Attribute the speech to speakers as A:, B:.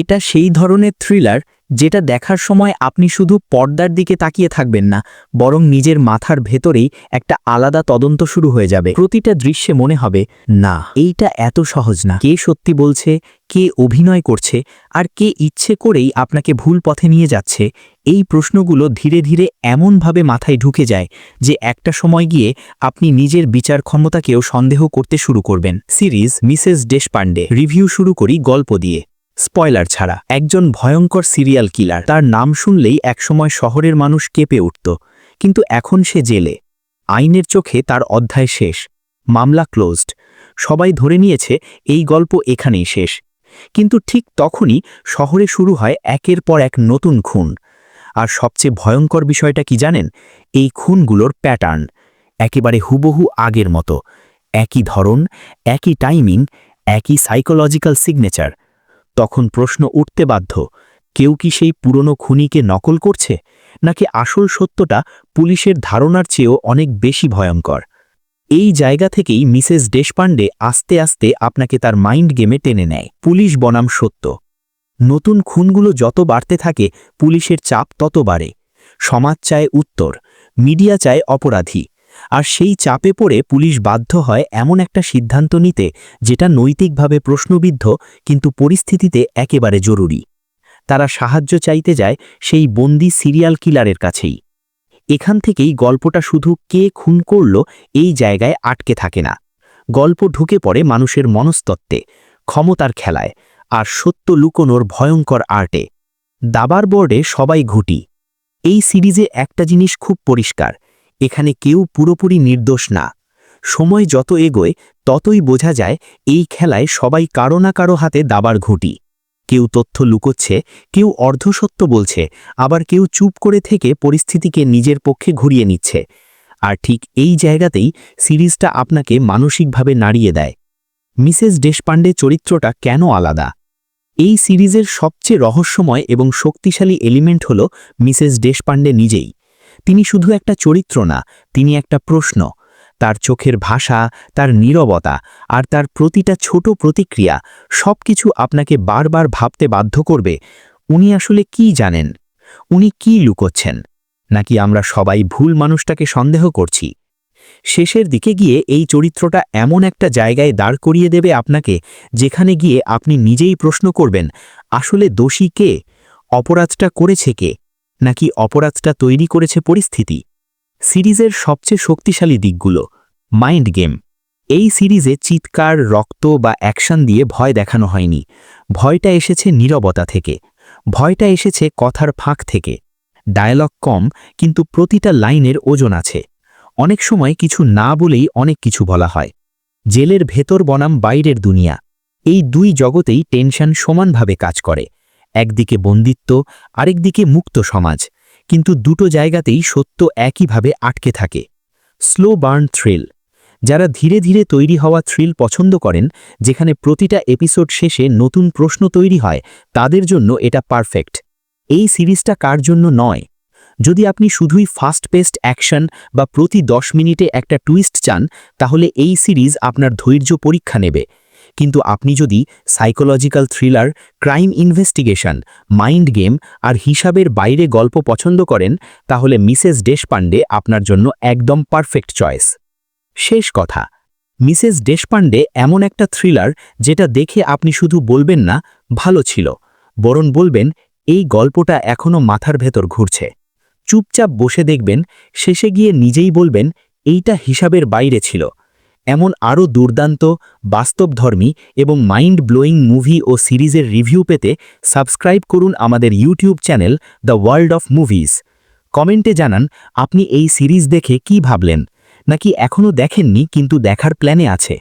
A: এটা সেই ধরনের থ্রিলার যেটা দেখার সময় আপনি শুধু পর্দার দিকে তাকিয়ে থাকবেন না, বরং নিজের মাথার ভেতরেই একটা আলাদা তদন্ত শুরু হয়ে যাবে। প্রতিটা দৃশ্যে মনে হবে, না, এইটা এত সহজ না। কে সত্যি বলছে, কে অভিনয় করছে, আর কে ইচ্ছে করেই আপনাকে ভুল পথে নিয়ে যাচ্ছে? এই প্রশ্নগুলো ধীরে ধীরে এমনভাবে মাথায় ঢুকে যায় যে একটা সময় গিয়ে আপনি নিজের বিচার ক্ষমতাকেও সন্দেহ করতে শুরু করবেন। সিরিজ, মিসেস দেশপান্ডে রিভিউ শুরু করি গল্প দিয়ে। স্পয়লার ছাড়া। একজন ভয়ঙ্কর সিরিয়াল কিলার। তার নাম শুনলেই একসময় শহরের মানুষ কেঁপে উঠত। কিন্তু এখন সে জেলে। আইনের চোখে তার অধ্যায় শেষ। মামলা ক্লোজড। সবাই ধরে নিয়েছে, এই গল্প এখানেই শেষ। কিন্তু ঠিক তখনই শহরে শুরু হয় একের পর এক নতুন খুন। আর সবচেয়ে ভয়ঙ্কর বিষয়টা কি জানেন? এই খুনগুলোর প্যাটার্ন। একেবারে হুবহু আগের মতো। একই ধরন, একই টাইমিং, একই সাইকোলজিক্যাল সিগনেচার। তখন প্রশ্ন উঠতে বাধ্য, কেউ কি সেই পুরনো খুনিকে নকল করছে, নাকি আসল সত্যটা পুলিশের ধারণার চেয়েও অনেক বেশি ভয়ঙ্কর? এই জায়গা থেকেই মিসেস দেশপান্ডে আস্তে আস্তে আপনাকে তার মাইন্ড গেমে টেনে নেয়। পুলিশ বনাম সত্য। নতুন খুনগুলো যত বাড়তে থাকে, পুলিশের চাপ তত বাড়ে। সমাজ চায় উত্তর, মিডিয়া চায় অপরাধী। আর সেই চাপে পড়ে পুলিশ বাধ্য হয় এমন একটা সিদ্ধান্ত নিতে, যেটা নৈতিকভাবে প্রশ্নবিদ্ধ, কিন্তু পরিস্থিতিতে একেবারে জরুরি। তারা সাহায্য চাইতে যায় সেই বন্দি সিরিয়াল কিলারের কাছেই। এখান থেকেই গল্পটা শুধু কে খুন করল এই জায়গায় আটকে থাকে না। গল্প ঢুকে পড়ে মানুষের মনস্তত্ত্বে, ক্ষমতার খেলায়, আর সত্য লুকোনোর ভয়ঙ্কর আর্টে। দাবার বোর্ডে সবাই ঘুটি। এই সিরিজে একটা জিনিস খুব পরিষ্কার এখানে কেউ পুরোপুরি নির্দোষ না। সময় যত এগোয়, ততই বোঝা যায় এই খেলায় সবাই কারও না কারও হাতে দাবার ঘুঁটি। কেউ তথ্য লুকোচ্ছে, কেউ অর্ধসত্য বলছে, আবার কেউ চুপ করে থেকে পরিস্থিতিকে নিজের পক্ষে ঘুরিয়ে নিচ্ছে। আর ঠিক এই জায়গাতেই সিরিজটা আপনাকে মানসিকভাবে নাড়িয়ে দেয়। মিসেস দেশপাণ্ডে চরিত্রটা কেন আলাদা? এই সিরিজের সবচেয়ে রহস্যময় এবং শক্তিশালী এলিমেন্ট হল মিসেস দেশপাণ্ডে নিজেই। তিনি শুধু একটা চরিত্র না, তিনি একটা প্রশ্ন। তার চোখের ভাষা, তার নীরবতা আর তার প্রতিটা ছোট প্রতিক্রিয়া সবকিছু আপনাকে বারবার ভাবতে বাধ্য করবে, উনি আসলে কি জানেন? উনি কি লুকোচ্ছেন? নাকি আমরা সবাই ভুল মানুষটাকে সন্দেহ করছি? শেষের দিকে গিয়ে এই চরিত্রটা এমন একটা জায়গায় দাঁড় করিয়ে দেবে আপনাকে, যেখানে গিয়ে আপনি নিজেই প্রশ্ন করবেন, আসলে দোষী কে? অপরাধটা করেছে কে? নাকি অপরাধটা তৈরি করেছে পরিস্থিতি? সিরিজের সবচেয়ে শক্তিশালী দিকগুলো, মাইন্ড গেম। এই সিরিজে চিৎকার, রক্ত বা অ্যাকশন দিয়ে ভয় দেখানো হয়নি। ভয়টা এসেছে নীরবতা থেকে। ভয়টা এসেছে কথার ফাঁক থেকে। ডায়ালগ কম, কিন্তু প্রতিটা লাইনের ওজন আছে। অনেক সময় কিছু না বলেই অনেক কিছু বলা হয়। জেলের ভেতর বনাম বাইরের দুনিয়া। এই দুই জগতেই টেনশন সমানভাবে কাজ করে। একদিকে বন্দিত্ব, আরেকদিকে মুক্ত সমাজ। কিন্তু দুটো জায়গাতেই সত্য একইভাবে আটকে থাকে। Slow burn thrill. যারা ধীরে ধীরে তৈরি হওয়া থ্রিল পছন্দ করেন, যেখানে প্রতিটা এপিসোড শেষে নতুন প্রশ্ন তৈরি হয়, তাদের জন্য এটা পারফেক্ট। এই সিরিজটা কার জন্য নয়? যদি আপনি শুধুই ফাস্ট পেস্ট অ্যাকশন বা প্রতি দশ মিনিটে একটা টুইস্ট চান, তাহলে এই সিরিজ আপনার ধৈর্য পরীক্ষা নেবে। কিন্তু আপনি যদি psychological thriller, crime investigation, mind game আর হিসাবের বাইরে গল্প পছন্দ করেন, তাহলে মিসেস দেশপান্ডে আপনার জন্য একদম পারফেক্ট চয়েস। শেষ কথা, মিসেস দেশপান্ডে এমন একটা থ্রিলার যেটা দেখে আপনি শুধু বলবেন না, ভালো ছিল, বরং বলবেন, এই গল্পটা এখনও মাথার ভেতর ঘুরছে। চুপচাপ বসে দেখবেন, শেষে গিয়ে নিজেই বলবেন, এইটা হিসাবের বাইরে ছিল। এমন আরও দুর্দান্ত, বাস্তবধর্মী এবং মাইন্ড ব্লোয়িং মুভি ও সিরিজের রিভিউ পেতে সাবস্ক্রাইব করুন আমাদের YouTube channel the world of movies কমেন্টে জানান, আপনি এই সিরিজ দেখে কি ভাবলেন? নাকি এখনও দেখেননি, কিন্তু দেখার প্ল্যানে আছে?